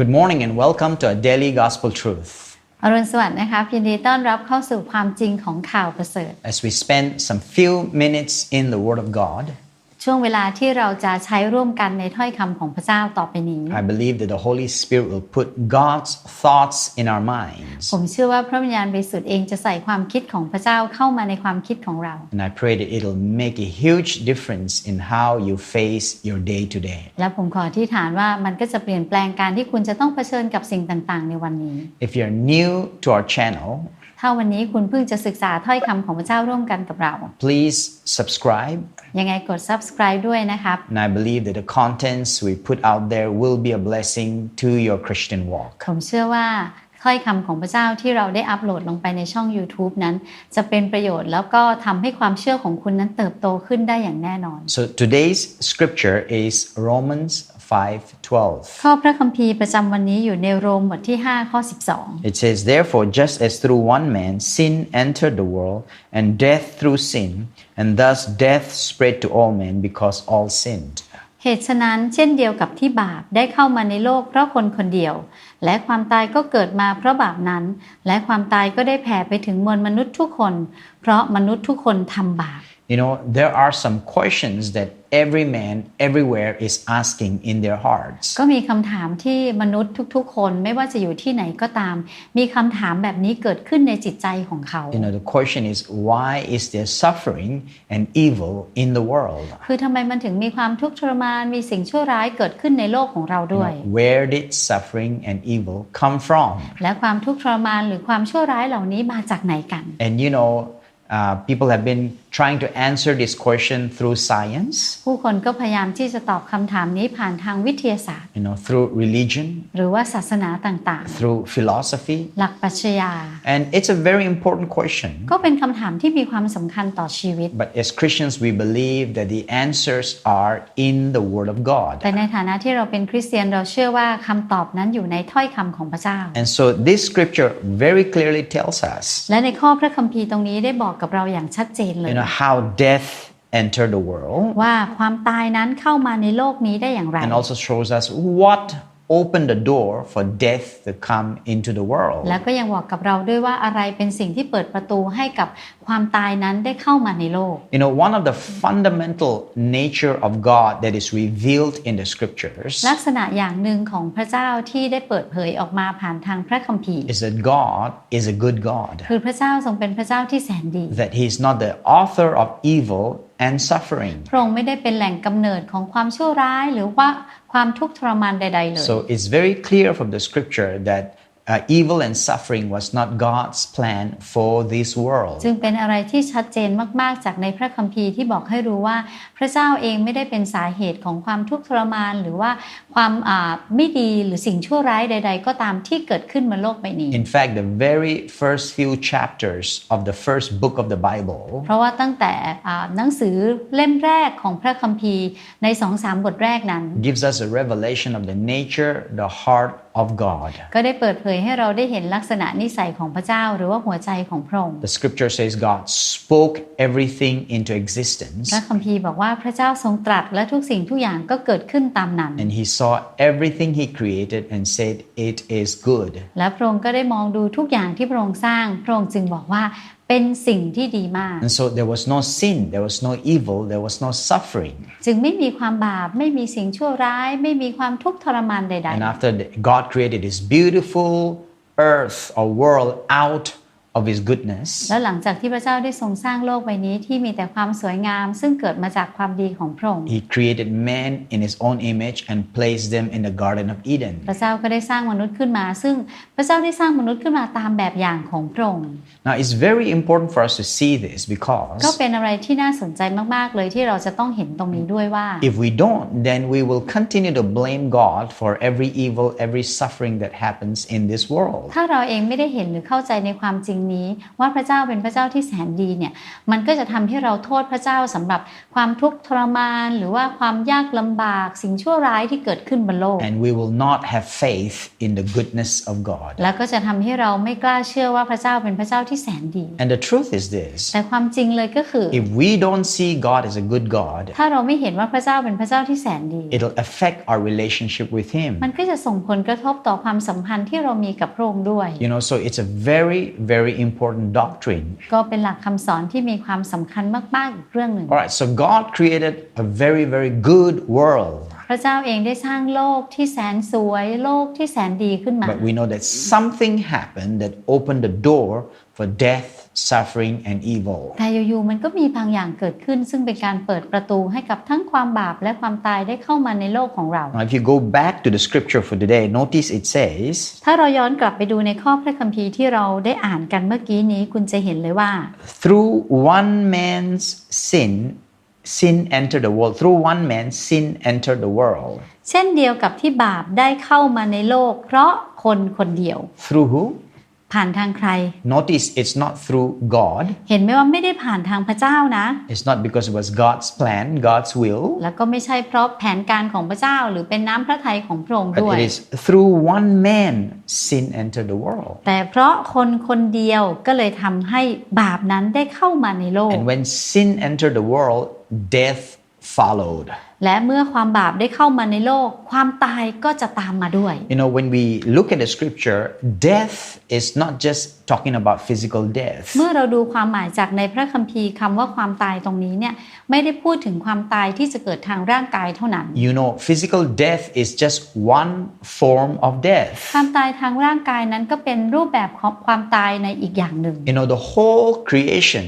Good morning and welcome to a daily gospel truth. อรุณสวัสดิ์นะคะยินดีต้อนรับเข้าสู่ความจริงของข่าวประเสริฐ As we spend some few minutes in the Word of God, ช่วงเวลาที่เราจะใช้ร่วมกันในถ้อยคำของพระเจ้าต่อไปนี้ I believe that the Holy Spirit will put God's thoughts in our minds. ผมเชื่อว่าพระวิญญาณบริสุทธิ์เองจะใส่ความคิดของพระเจ้าเข้ามาในความคิดของเรา And I pray that it'll make a huge difference in how you face your day to day. และผมขอที่ฐานว่ามันก็จะเปลี่ยนแปลงการที่คุณจะต้องเผชิญกับสิ่งต่างๆ ในวันนี้ If you're new to our channel, ถ้าวันนี้คุณเพิ่งจะศึกษาถ้อยคำของพระเจ้าร่วมกันกับเรา please subscribe. ยังไงกด subscribe ด้วยนะครับ And I believe that the contents we put out there will be a blessing to your Christian walk. ผมเชื่อว่าถ้อยคำของพระเจ้าที่เราได้อัปโหลดลงไปในช่อง YouTube นั้น จะเป็นประโยชน์แล้วก็ทำให้ความเชื่อของคุณนั้นเติบโตขึ้นได้อย่างแน่นอน So today's scripture is Romans 5:12. ข้อพระคัมภีร์ประจำวันนี้อยู่ในโรมบทที่5ข้อ12 It says, Therefore, just as through one man sin entered the world, and death through sin, and thus death spread to all men because all sinned. เหตุฉะนั้นเช่นเดียวกับที่บาปได้เข้ามาในโลกเพราะคนคนเดียวและความตายก็เกิดมาเพราะบาปนั้น และความตายก็ได้แผ่ไปถึงมวลมนุษย์ทุกคน เพราะมนุษย์ทุกคนทำบาป You know, there are some questions that every man everywhere is asking in their hearts. ก็มีคำถามที่มนุษย์ทุกๆ คนไม่ว่าจะอยู่ที่ไหนก็ตาม มีคำถามแบบนี้เกิดขึ้นในจิตใจของเขา You know, the question is, why is there suffering and evil in the world? คือทำไมมันถึงมีความทุกข์ทรมานมีสิ่งชั่วร้ายเกิดขึ้นในโลกของเรา You ด้วย know, where did suffering and evil come from? และความทุกข์ทรมานหรือความชั่วร้ายเหล่านี้มาจากไหนกัน And you know, uh, people have been trying to answer this question through science, ผู้คนก็พยายามที่จะตอบคำถามนี้ผ่านทางวิทยาศาสตร์ you know, through religion, หรือว่าศาสนาต่าง through philosophy. ๆ หลักปรัชญา And it's a very important question. ก็เป็นคำถามที่มีความสำคัญต่อชีวิต But as Christians, we believe that the answers are in the Word of God. แต่ในฐานะที่เราเป็นคริสเตียนเราเชื่อว่าคำตอบนั้นอยู่ในถ้อยคำของพระเจ้า And so this scripture very clearly tells us, และในข้อพระคัมภีร์ตรงนี้ได้บอกกับเราอย่างชัดเจนเลย you know, how death entered the world ว่าความตายนั้นเข้ามาในโลกนี้ได้อย่างไร and also shows us what opened the door for death to come into the world. แล้วก็ยังบอกกับเราด้วยว่าอะไรเป็นสิ่งที่เปิดประตูให้กับความตายนั้นได้เข้ามาในโลก You know, one of the fundamental nature of God that is revealed in the scriptures ลักษณะอย่างหนึ่งของพระเจ้าที่ได้เปิดเผยออกมาผ่านทางพระคัมภีร์ is that God is a good God, คือพระเจ้าทรงเป็นพระเจ้าที่แสนดี that He is not the author of evil and suffering. พระองค์ไม่ได้เป็นแหล่งกำเนิดของความชั่วร้ายหรือว่าความทุกข์ทรมานใดๆเลย So it's very clear from the scripture that uh, evil and suffering was not God's plan for this world. จึงเป็นอะไรที่ชัดเจนมาก ๆ จากในพระคัมภีร์ที่บอกให้รู้ว่าพระเจ้าเองไม่ได้เป็นสาเหตุของความทุกข์ทรมาน หรือว่าความอ่าไม่ดีหรือสิ่งชั่วร้ายใด ๆ ก็ตามที่เกิดขึ้นบนโลกใบนี้ In fact, the very first few chapters of the first book of the Bible เพราะว่าตั้งแต่อ่าหนังสือเล่มแรกของพระคัมภีร์ในสองสามบทแรกนั้น gives us a revelation of the nature, the heart of God. ก็ได้เปิดเผยให้เราได้เห็นลักษณะนิสัยของพระเจ้าหรือว่าหัวใจของพระองค์ The scripture says God spoke everything into existence พระคัมภีร์บอกว่าพระเจ้าทรงตรัสและทุกสิ่งทุกอย่างก็เกิดขึ้นตามนั้น and he saw everything he created and said it is good. และพระองค์ก็ได้มองดูทุกอย่างที่พระองค์สร้าง พระองค์จึงบอกว่าเป็นสิ่งที่ดีมาก And so there was no sin, there was no evil, there was no suffering. จึงไม่มีความบาปไม่มีสิ่งชั่วร้าย ไม่มีความทุกข์ทรมานใด And after the- God created this beautiful earth or world out of his goodness, ๆแล้วหลังจากที่พระเจ้าได้ทรงสร้างโลกใบนี้ที่มีแต่ความสวยงาม ซึ่งเกิดมาจากความดีของพระองค์ he created man in his own image and placed them in the Garden of Eden. พระเจ้าก็ได้สร้างมนุษย์ขึ้นมา ซึ่งพระเจ้าได้สร้างมนุษย์ขึ้นมาตามแบบอย่างของพระองค์ Now, it's very important for us to see this ก็ because เป็นอะไรที่น่าสนใจมากๆเลยที่เราจะต้องเห็นตรงนี้ด้วยว่า if we don't, then we will continue to blame God for every evil, every suffering that happens in this world. ถ้าเราเองไม่ได้เห็นหรือเข้าใจในความจริงนี้ ว่าพระเจ้าเป็นพระเจ้าที่แสนดีเนี่ยมันก็จะทำให้เราโทษพระเจ้าสำหรับความทุกข์ทรมาน หรือว่าความยากลำบากสิ่งชั่วร้ายที่เกิดขึ้นบนโลก and we will not have faith in the goodness of God. แล้วก็จะทำให้เราไม่กล้าเชื่อว่าพระเจ้าเป็นพระเจ้าที่แสนดี And the truth is this แต่ความจริงเลยก็คือ if we don't see God as a good God, ถ้าเราไม่เห็นว่าพระเจ้าเป็นพระเจ้าที่แสนดี it'll affect our relationship with Him. มันก็จะส่งผลกระทบต่อความสัมพันธ์ที่เรามีกับพระองค์ด้วย You know, so it's a very, very important doctrine. ก็เป็นหลักคำสอนที่มีความสำคัญมากๆอีกเรื่องหนึ่ง All right, so God created a very, very good world. พระเจ้าเองได้สร้างโลกที่แสนสวยโลกที่แสนดีขึ้นมา But we know that something happened that opened the door for death, suffering, and evil. แต่อยู่ๆมันก็มีบางอย่างเกิดขึ้น ซึ่งเป็นการเปิดประตูให้กับทั้งความบาปและความตายได้เข้ามาในโลกของเรา Now, if you go back to the scripture for today, notice it says, ถ้าเราย้อนกลับไปดูในข้อพระคัมภีร์ที่เราได้อ่านกันเมื่อกี้นี้คุณจะเห็นเลยว่า through one man's sin, sin entered the world. Through one man, sin entered the world. เช่นเดียวกับที่บาปได้เข้ามาในโลก เพราะคนคนเดียว Through who? ผ่านทางใคร Notice it's not through God. เห็นไหมว่าไม่ได้ผ่านทางพระเจ้านะ It's not because it was God's plan, God's will, แล้วก็ไม่ใช่เพราะแผนการของพระเจ้าหรือเป็นน้ำพระทัยของพระองค์ but ด้วย it is through one man sin entered the world. แต่เพราะคนคนเดียวก็เลยทำให้บาปนั้นได้เข้ามาในโลก And when sin entered the world, death followed. และเมื่อความบาปได้เข้ามาในโลก ความตายก็จะตามมาด้วย You know, when we look at the scripture, death is not just talking about physical death. เมื่อเราดูความหมายจากในพระคัมภีร์คำว่าความตายตรงนี้เนี่ยไม่ได้พูดถึงความตายที่จะเกิดทางร่างกายเท่านั้น You know, physical death is just one form of death. ความตายทางร่างกายนั้นก็เป็นรูปแบบของความตายในอีกอย่างหนึ่ง You know, the whole creation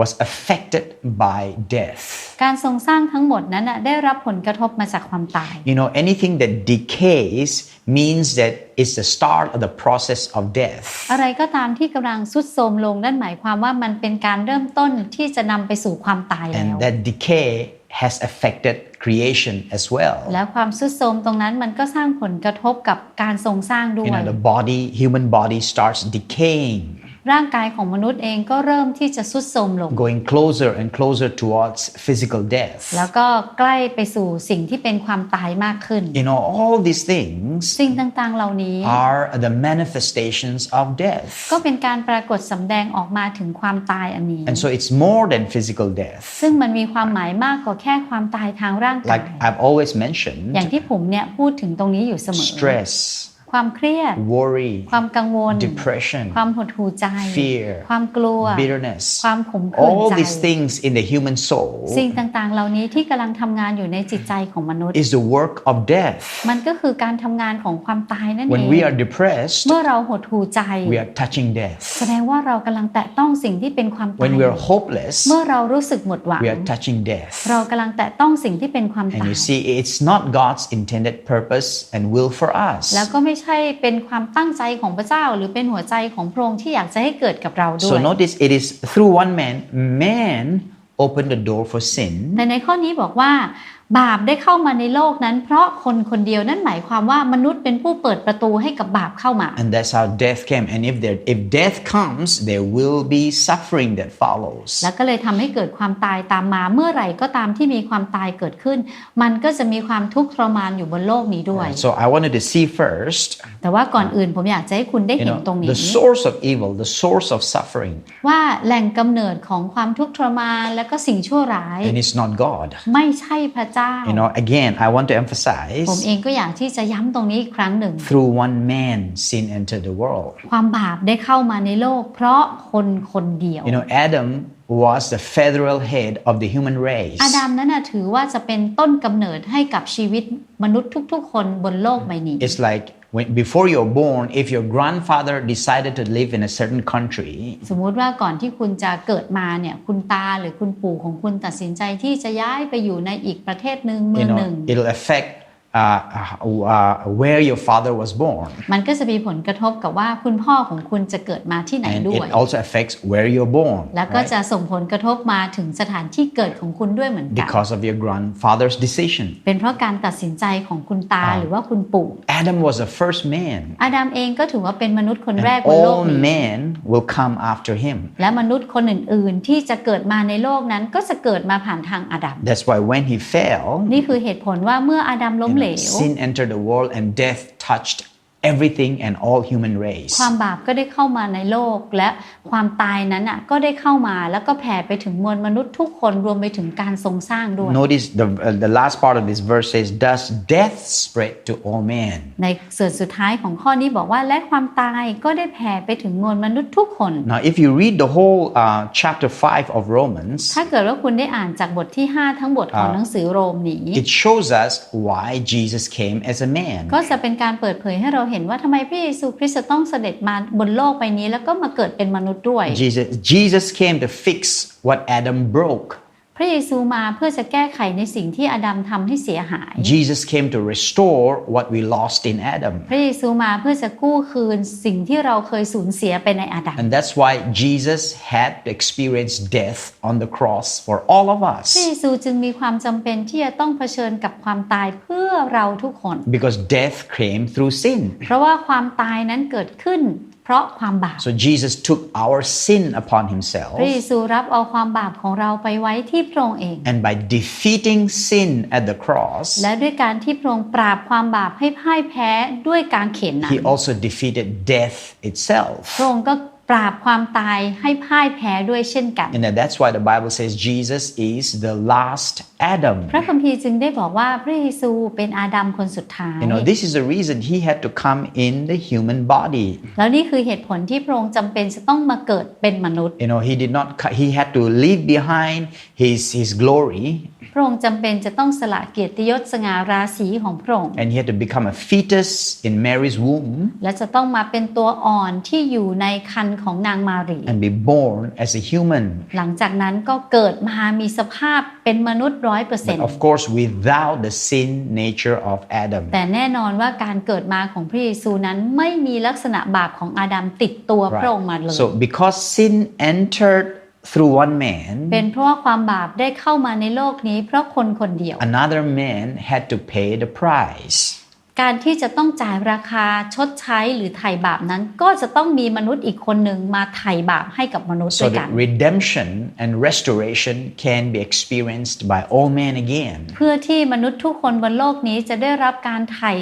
was affected by death. การทรงสร้างทั้งหมดนั้นน่ะได้รับผลกระทบมาจากความตาย You know, anything that decays means that it's the start of the process of death. อะไรก็ตามที่กำลังสุดโทรมลงนั่นหมายความว่ามันเป็นการเริ่มต้นที่จะนำไปสู่ความตายแล้ว And that decay has affected creation as well. แล้วความสุดโทรมตรงนั้นมันก็สร้างผลกระทบกับการทรงสร้างด้ว You ย know, the body, human body starts decaying, ร่างกายของมนุษย์เองก็เริ่มที่จะสุดโทรมลง going closer and closer towards physical death. แล้วก็ใกล้ไปสู่สิ่งที่เป็นความตายมากขึ้น You know, all these things สิ่งต่างๆ เหล่านี้ are the manifestations of death. ก็เป็นการปรากฏสำแดงออกมาถึงความตายอันนี้ And so it's more than physical death. ซึ่งมันมีความหมายมากกว่าแค่ความตายทางร่างกาย Like I've always อย่าง mentioned, ที่ผมเนี่ยพูดถึงตรงนี้อยู่เสมอ stress, ความเครียด worry, ความกังวล depression, ความหดหู่ใจ fear, ความกลัว bitterness, ความขมขื่น all ใจ these things in the human สิ่ง soul ต่างๆ เหล่านี้ที่กำลังทำงานอยู่ในจิตใจของมนุษย์ is the work of death. มันก็คือการทำงานของความตายนั่นเอ When ง we are depressed, เมื่อเราหดหู่ใจ we are touching death. แสดงว่าเรากำลังแตะต้องสิ่งที่เป็นความตาย When we are hopeless, เมื่อเรารู้สึกหมดหวัง we are touching death. เรากำลังแตะต้องสิ่งที่เป็นความ And ตาย you see, it's not God's intended purpose and will for us. แล้วก็ไม่ใช่เป็นความตั้งใจของพระเจ้า หรือเป็นหัวใจของพระองค์ที่อยากจะให้เกิดกับเราด้ว So ย notice it is through one man, man opened the door for sin. แต่ในข้อนี้บอกว่า บาปได้เข้ามาในโลกนั้น เพราะคนคนเดียวนั่นหมายความว่ามนุษย์เป็นผู้เปิดประตูให้กับบาปเข้ามา And that's how death came. And if there, if death comes, there will be suffering that follows. แล้วก็เลยทำให้เกิดความตายตามมาเมื่อไหร่ก็ตามที่มีความตายเกิดขึ้น มันก็จะมีความทุกข์ทรมานอยู่บนโลกนี้ด้วย So I wanted to see first, แต่ว่าก่อนอื่นผมอยากจะให้คุณได้ you เห็น know, ตรงนี้ the source of evil, the source of suffering, ว่าแหล่งกำเนิดของความทุกข์ทรมานและก็สิ่งชั่วร้าย and it's not God. ไม่ใช่พระเจ้า You know, again, I want to ผม emphasize เองก็อยากที่จะย้ำตรงนี้อีกครั้งหนึ่ง through one man, sin entered the world. ความบาปได้เข้ามาในโลก เพราะคนคนเดียว You know, Adam was the federal head of the human race. อาดัมนั้นนะถือว่าจะเป็นต้นกำเนิดให้กับชีวิตมนุษย์ทุกๆ คนบนโลกใบนี้ It's like when, before you're born, if your grandfather decided to live in a certain country, สมมุติว่าก่อนที่คุณจะเกิดมาเนี่ยคุณตาหรือคุณปู่ของคุณตัดสินใจที่จะย้ายไปอยู่ในอีกประเทศหนึ่งเมื you องหนึ่ง know, it'll affect uh, uh, where your father was born. มันก็จะมีผลกระทบกับว่าคุณพ่อของคุณจะเกิดมาที่ไหน And ด้วย it also affects where you're born. แล้วก็ right? จะส่งผลกระทบมาถึงสถานที่เกิดของคุณด้วยเหมือนกัน Because of your grandfather's decision. เป็นเพราะการตัดสินใจของคุณตาหรือว่าคุณปู่ Adam was the first man. อาดัมเองก็ถือว่าเป็นมนุษย์คนแรก And บนโลก all นี้ men will come after him. และมนุษย์คนอื่น ๆ ที่จะเกิดมาในโลกนั้นก็จะเกิดมาผ่านทางอาดัม That's why when he fell, นี่คือเหตุผลว่าเมื่ออาดัมล้ม you เหล know, ว sin entered the world and death touched everything and all human race. ความบาปก็ได้เข้ามาในโลกและความตายนั้นอะก็ได้เข้ามาแล้วก็แผ่ไปถึงมวลมนุษย์ทุกคนรวมไปถึงการทรงสร้างด้วย Notice the, uh, the last part of this verse says, Thus death spread to all men. ในส่วนสุดท้ายของข้อนี้บอกว่าและความตายก็ได้แผ่ไปถึงมวลมนุษย์ทุกคน Now, if you read the whole uh, chapter 5 of Romans, ถ้าเกิดว่าคุณได้อ่านจากบทที่ 5 ทั้งบทของหนังสือโรมนี้ it shows us why Jesus came as a man. ก็จะเป็นการเปิดเผยให้เราเห็นว่าทำไมพระเยซูคริสต์ต้องเสด็จมาบนโลกใบนี้แล้วก็มาเกิดเป็นมนุษย์ด้วย Jesus, Jesus came to fix what Adam broke. พระเยซูมาเพื่อจะแก้ไขในสิ่งที่อาดัมทำให้เสียหาย Jesus came to restore what we lost in Adam. พระเยซูมาเพื่อจะกู้คืนสิ่งที่เราเคยสูญเสียไปในอาดัม And that's why Jesus had to experience death on the cross for all of พระ us. เยซูจึงมีความจำเป็นที่จะต้องเผชิญกับความตายเพื่อเราทุกคน Because death came through sin. เพราะว่าความตายนั้นเกิดขึ้น เพราะความบาป So Jesus took our sin upon himself. พระเยซูรับเอาความบาปของเราไปไว้ที่พระองค์เอง And by defeating sin at the cross, และด้วยการที่พระองค์ปราบความบาปให้พ่ายแพ้ด้วยการเข็นนั้น he also defeated death itself. พระองค์ก็ป ราบความตายให้พ่ายแพ้ด้วยเช่นกัน And that's why the Bible says Jesus is the last Adam. พระคัมภีร์จึงได้บอกว่าพระเยซูเป็นอาดัมคนสุดท้าย You know, this is the reason he had to come in the human body. แล้วนี่คือเหตุผลที่พระองค์จำเป็นจะต้องมาเกิดเป็นมนุษย์ You know, he did not, cu- he had to leave behind his, his glory พระองค์จำเป็นจะต้องสละเกียรติยศสง่าราศีของพระองค์ and he had to become a fetus in Mary's womb และจะต้องมาเป็นตัวอ่อนที่อยู่ในคันของนางมารี and be born as a human. หลังจากนั้นก็เกิดมามีสภาพเป็นมนุษย์ร้อยเปอร์เซ็น But ต์ of course, without the sin nature of Adam. แต่แน่นอนว่าการเกิดมาของพระเยซูนั้นไม่มีลักษณะบาปของอาดัมติดตัวพระองค์มาเลย So, because sin entered through one man, เป็นเพราะว่าความบาปได้เข้ามาในโลกนี้ เพราะคนคนเดียว another man had to pay the price. การที่จะต้องจ่ายราคาชดใช้หรือไถ่บาปนั้น ก็จะต้องมีมนุษย์อีกคนหนึ่งมาไถ่บาปให้กับมนุษย์ด้ So วยกัน that redemption and restoration can be experienced by all men again. เพื่อที่มนุษย์ทุกคนบนโลกนี้จะได้รับการไถ่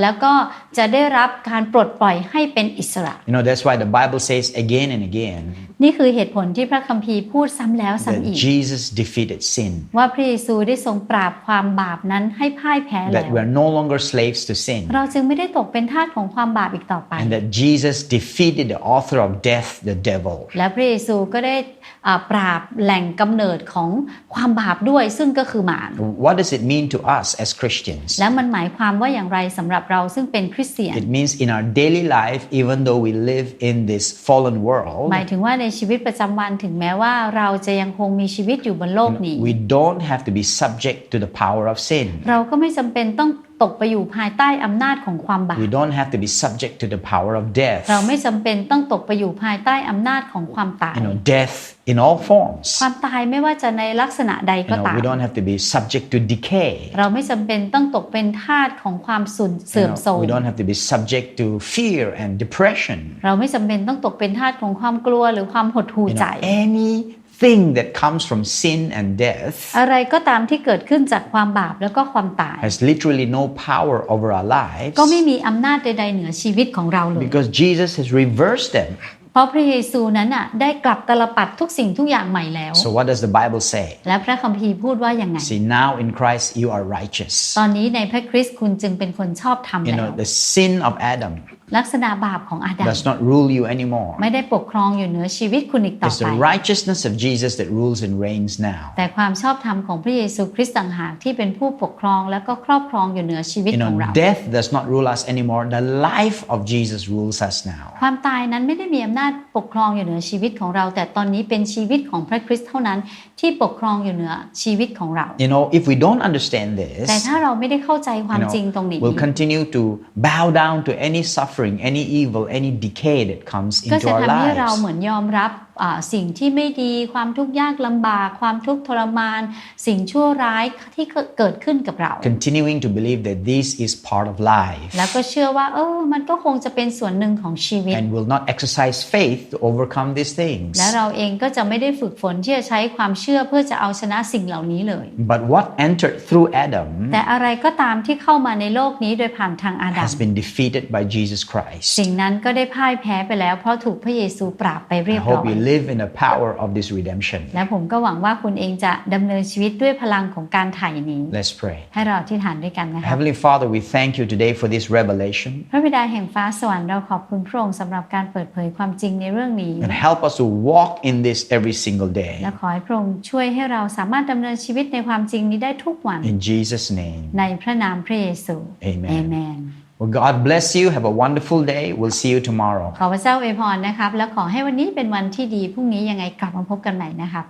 แล้วก็จะได้รับการปลดปล่อยให้เป็นอิสระ You know, that's why the Bible says again and again นี่คือเหตุผลที่พระคัมภีร์พูดซ้ำแล้วซ้ำ that อีก Jesus defeated sin, ว่าพระเยซูได้ทรงปราบความบาปนั้นให้พ่ายแพ้แล้ that ว we're no longer slaves to sin, เราจึงไม่ได้ตกเป็นทาสของความบาปอีกต่อไป and that Jesus defeated the author of death, the devil. และพระเยซูก็ได้อ่าปราบแหล่งกำเนิดของความบาปด้วยซึ่งก็คือมาร What does it mean to us as Christians? และมันหมายความว่าอย่างไรสำหรับเราซึ่งเป็นคริสเตียน It means in our daily life, even though we live in this fallen world, หมายถึงว่าในชีวิตประจำวันถึงแม้ว่าเราจะยังคงมีชีวิตอยู่บนโลกนี้ we don't have to be subject to the power of sin. เราก็ไม่จำเป็นต้อง ตกไปอยู่ภายใต้อำนาจของความบาป We don't have to be subject to the power of death. เราไม่จำเป็นต้องตกไปอยู่ภายใต้อำนาจของความตาย You know, death in all forms. ความตายไม่ว่าจะในลักษณะใด You ก็ know, ตาม we don't have to be subject to decay. เราไม่จำเป็นต้องตกเป็นทาสของความสุน You เสื่อม know, โทรม we don't have to be subject to fear and depression. เราไม่จำเป็นต้องตกเป็นทาสของความกลัวหรือความหดหู่ You ใจ know, anything that comes from sin and death อะไรก็ตามที่เกิดขึ้นจากความบาปแล้วก็ความตาย has literally no power over our lives ก็ไม่มีอำนาจใดๆเหนือชีวิตของเราเลย because Jesus has reversed them. เพราะพระเยซูนั้นน่ะได้กลับตลปัดทุกสิ่งทุกอย่างใหม่แล้ว So, what does the Bible say? และพระคัมภีร์พูดว่าอย่างไง See, now in Christ you are righteous. ตอนนี้ในพระคริสต์คุณจึงเป็นคนชอบธรรม You แล้ว know, the sin of Adam ลักษณะบาปของอาดัม does not rule you anymore. ไม่ได้ปกครองอยู่เหนือชีวิตคุณอีกต่อ It's ไป the righteousness of Jesus that rules and reigns now. แต่ความชอบธรรมของพระเยซูคริสต์ต่างหากที่เป็นผู้ปกครองและก็ครอบครองอยู่เหนือชีวิต You ของ know, เรา death does not rule us anymore. The life of Jesus rules us now. ความตายนั้นไม่ได้มีอำนาจนาจปกครองอยู่เหนือชีวิตของเรา แต่ตอนนี้เป็นชีวิตของพระคริสต์เท่านั้นที่ปกครองอยู่เหนือชีวิตของเรา You know, if we don't understand this, แต่ถ้าเราไม่ได้เข้าใจความ you know, จริงตรงนี้ we'll continue to bow down to any suffering, any evil, any decay that comes ก็ into จะ our ทำให้เรา lives. เหมือนยอมรับอ่า สิ่งที่ไม่ดีความทุกข์ยากลำบาก ความทุกข์ทรมาน สิ่งชั่วร้ายที่เกิดขึ้นกับเรา Continuing to believe that this is part of life แล้วก็เชื่อว่าเออมันก็คงจะเป็นส่วนหนึ่งของชีวิต and will not exercise faith to overcome these things. และเราเองก็จะไม่ได้ฝึกฝนที่จะใช้ความเชื่อเพื่อจะเอาชนะสิ่งเหล่านี้เลย But what entered through Adam แต่อะไรก็ตามที่เข้ามาในโลกนี้โดยผ่านทางอาดัม has been defeated by Jesus Christ. สิ่งนั้นก็ได้พ่ายแพ้ไปแล้วเพราะถูกพระเยซูปราบไปเรี I ยบร้ hope อย you live in the power of this redemption. และผมก็หวังว่าคุณเองจะดำเนินชีวิตด้วยพลังของการไถ่นี้ Let's pray. ให้เราอธิษฐานด้วยกันนะคะ Heavenly Father, we thank you today for this revelation พระบิดาแห่งฟ้าสวรรค์เราขอบคุณพระองค์สำหรับการเปิดเผยความจริงในเรื่องนี้ and help us to walk in this every single day. และขอให้พระองค์ช่วยให้เราสามารถดำเนินชีวิตในความจริงนี้ได้ทุกวัน In Jesus' name. ในพระนามพระเยซู Amen เอเมน Well, God bless you. Have a wonderful day. We'll see you tomorrow. ขอพระเจ้าอวยพรนะครับ และขอให้วันนี้เป็นวันที่ดี พรุ่งนี้ยังไงกลับมาพบกันใหม่นะครับ